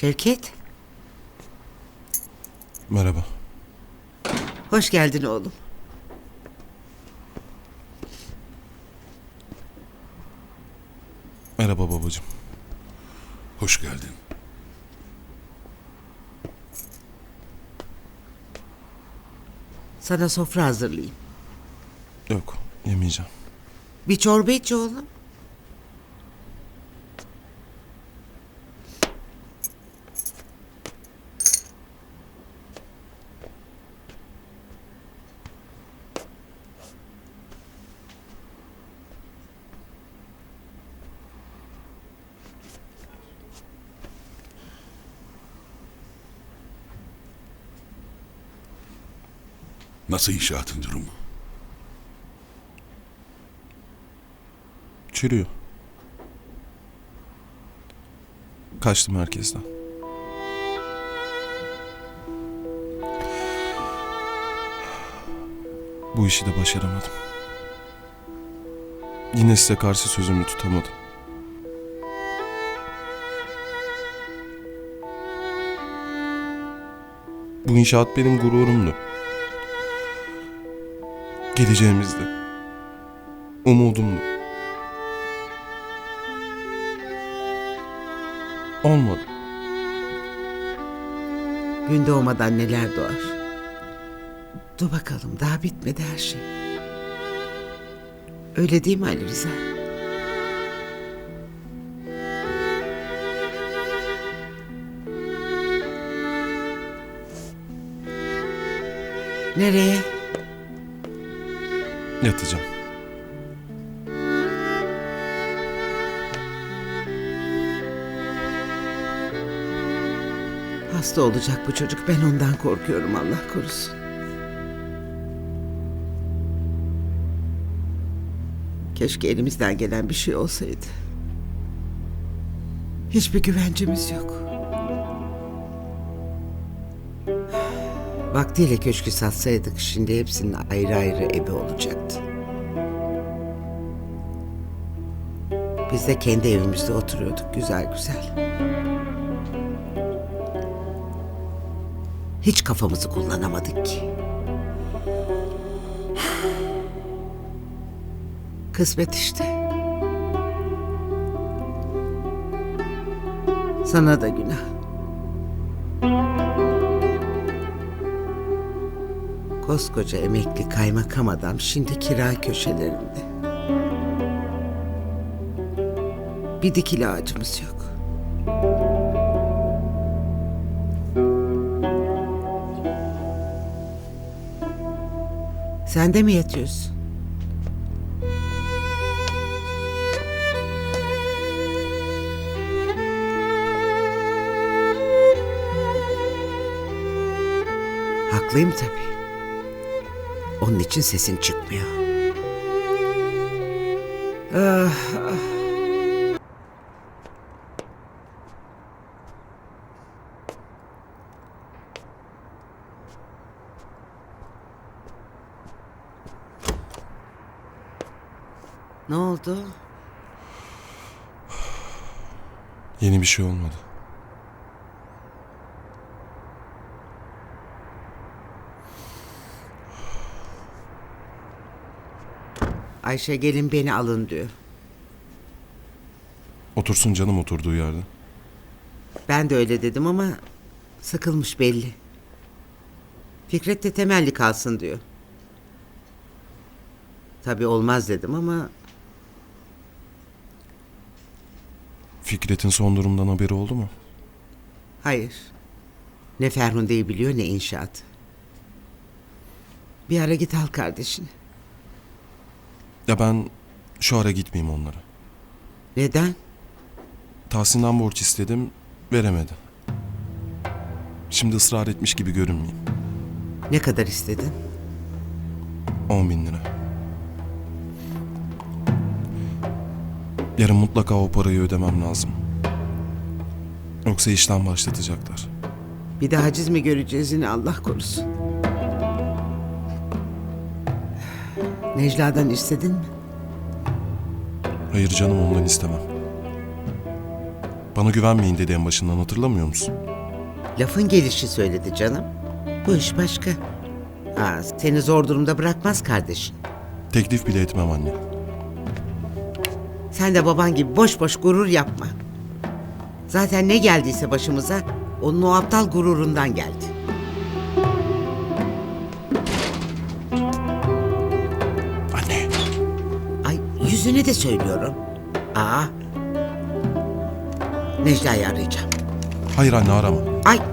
Şevket, Merhaba. hoş geldin oğlum. Merhaba babacığım. Hoş geldin. Sana sofra hazırlayayım. Yok, yemeyeceğim. Bir çorba iç oğlum. Nasıl inşaatın durumu? Çürüyor. Kaçtım herkesten. Bu işi de başaramadım. Yine size karşı sözümü tutamadım. Bu inşaat benim gururumdu. Geleceğimizdi. Umudumdu. Olmadı. Gün doğmadan neler doğar. Dur bakalım daha bitmedi her şey. Öyle değil mi Ali Rıza? Nereye? Yatacağım. Hasta olacak bu çocuk. Ben ondan korkuyorum Allah korusun. Keşke elimizden gelen bir şey olsaydı. Hiçbir güvencemiz yok. Vaktiyle köşkü satsaydık şimdi hepsinin ayrı ayrı ebe olacaktı. Biz de kendi evimizde oturuyorduk güzel güzel. Hiç kafamızı kullanamadık ki. Kısmet işte. Sana da günah. Koskoca emekli kaymakam adam şimdi kira köşelerinde. Bir dikili ağacımız yok. Sen de mi yatıyorsun? Haklıyım tabii. Onun için sesin çıkmıyor. Ah, ah. Ne oldu? Yeni bir şey olmadı. Ayşe gelin beni alın diyor. Otursun canım oturduğu yerde. Ben de öyle dedim ama sıkılmış belli. Fikret de temelli kalsın diyor. Tabii olmaz dedim ama Fikret'in son durumdan haberi oldu mu? hayır. Ne Ferhunde'yi biliyor ne inşaat. Bir ara git al kardeşini. Ya ben şu ara gitmeyeyim onlara. Neden? Tahsin'den borç istedim, veremedi. Şimdi ısrar etmiş gibi görünmeyeyim. Ne kadar istedin? 10 bin lira. Yarın mutlaka o parayı ödemem lazım. Yoksa işten başlatacaklar. Bir de haciz mi göreceğiz yine Allah korusun. Necla'dan istedin mi? Hayır canım ondan istemem. Bana güvenmeyin dedi en başından hatırlamıyor musun? Lafın gelişi söyledi canım. Bu iş başka. Aa, seni zor durumda bırakmaz kardeşin. Teklif bile etmem anne. Sen de baban gibi boş boş gurur yapma. Zaten ne geldiyse başımıza onun o aptal gururundan geldi. Yüzüne de söylüyorum. Aa. Necla'yı arayacağım. Hayır anne arama. Ay. cık.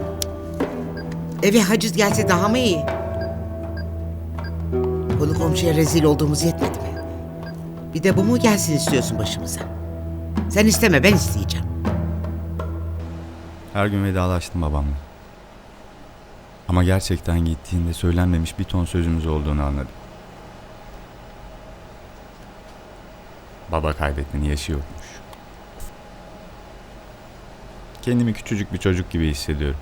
Eve haciz gelse daha mı iyi? Konu komşuya rezil olduğumuz yetmedi mi? Bir de bu mu gelsin istiyorsun başımıza? Sen isteme ben isteyeceğim. Her gün vedalaştım babamla. Ama gerçekten gittiğinde söylenmemiş bir ton sözümüz olduğunu anladım. Baba kaybetmenin yaşı yokmuş. Kendimi küçücük bir çocuk gibi hissediyorum.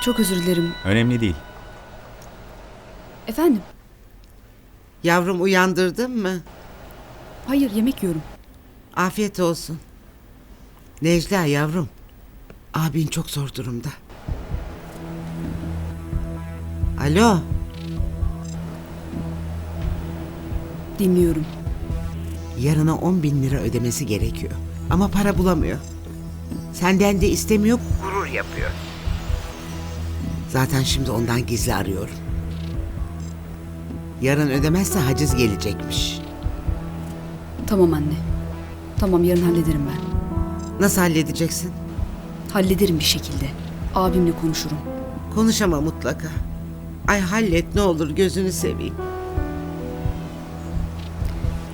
Çok özür dilerim. Önemli değil. Efendim? Yavrum uyandırdın mı? Hayır yemek yiyorum. Afiyet olsun. Necla yavrum. Abin çok zor durumda. Alo. Dinliyorum. Yarına 10 bin lira ödemesi gerekiyor. Ama para bulamıyor. Senden de istemiyor, gurur yapıyor. Zaten şimdi ondan gizli arıyorum. Yarın ödemezse haciz gelecekmiş. Tamam anne. Tamam yarın hallederim ben. Nasıl halledeceksin? Hallederim bir şekilde. Abimle konuşurum. Konuşama mutlaka. Ay hallet ne olur gözünü seveyim.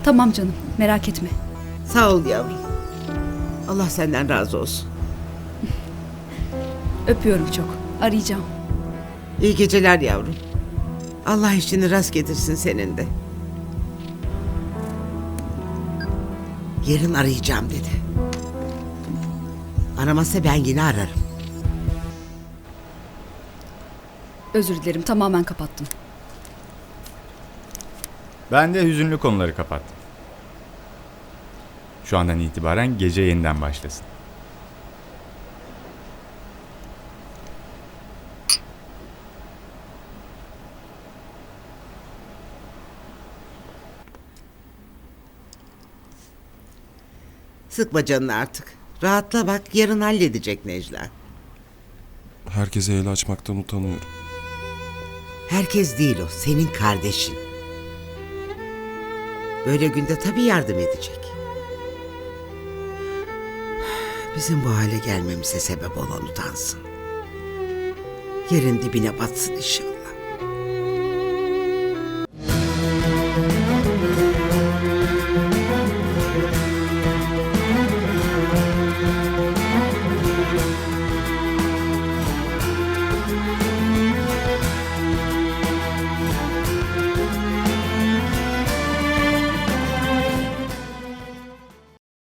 Tamam canım merak etme. Sağ ol yavrum. Allah senden razı olsun. Öpüyorum çok. Arayacağım. İyi geceler yavrum. Allah işini rast getirsin senin de. Yarın arayacağım dedi. Aramazsa ben yine ararım. Özür dilerim tamamen kapattım. Ben de hüzünlü konuları kapattım. Şu andan itibaren gece yeniden başlasın. Sıkma canını artık. Rahatla bak yarın halledecek Necla. Herkese el açmaktan utanıyorum. Herkes değil o senin kardeşin. Böyle günde tabii yardım edecek. Bizim bu hale gelmemize sebep olan utansın. Yerin dibine batsın inşallah.